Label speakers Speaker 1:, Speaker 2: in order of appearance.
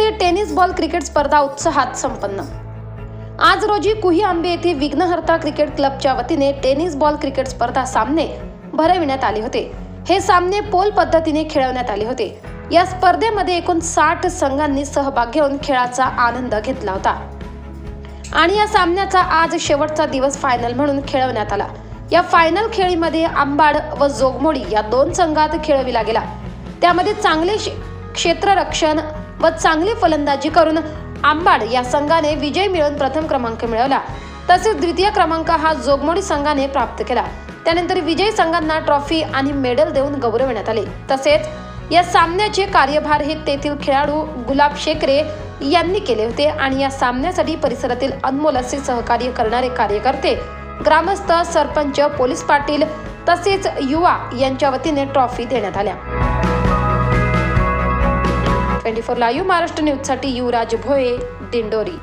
Speaker 1: येथे tennis ball cricket स्पर्धा उत्साहात संपन्न. आज रोजी कुही आंबे येथे विघ्नहर्ता क्रिकेट क्लबच्या वतीने टेनिस बॉल क्रिकेट स्पर्धा सामने भरविण्यात आले होते. हे सामने पोल पद्धतीने खेळवण्यात आले होते. या स्पर्धेमध्ये एकूण साठ संघांनी सहभाग घेऊन खेळाचा आनंद घेतला होता. आणि या सामन्याचा आज शेवटचा दिवस फायनल म्हणून खेळवण्यात आला. या फायनल खेळीमध्ये आंबाड व जोगमोडी या दोन संघात खेळविला गेला त्यामध्ये चांगले क्षेत्ररक्षण व चांगली फलंदाजी करून आंबाड या संघाने विजय मिळवून प्रथम क्रमांक मिळवला. तसेच द्वितीय क्रमांक हा जोगमोडी संघाने प्राप्त केला. त्यानंतर विजयी संघांना ट्रॉफी आणि मेडल देऊन गौरवण्यात आले. तसेच या सामन्याचे कार्यभार हे तेथील खेळाडू गुलाब शेकरे यांनी केले होते आणि या सामन्यासाठी परिसरातील अनमोल असे सहकार्य करणारे कार्यकर्ते ग्रामस्थ सरपंच पोलीस पाटील तसेच युवा यांच्या वतीने ट्रॉफी देण्यात आल्या. ट्वेंटी फोर लाईव्ह महाराष्ट्र न्यूजसाठी युवराज भोये दिंडोरी.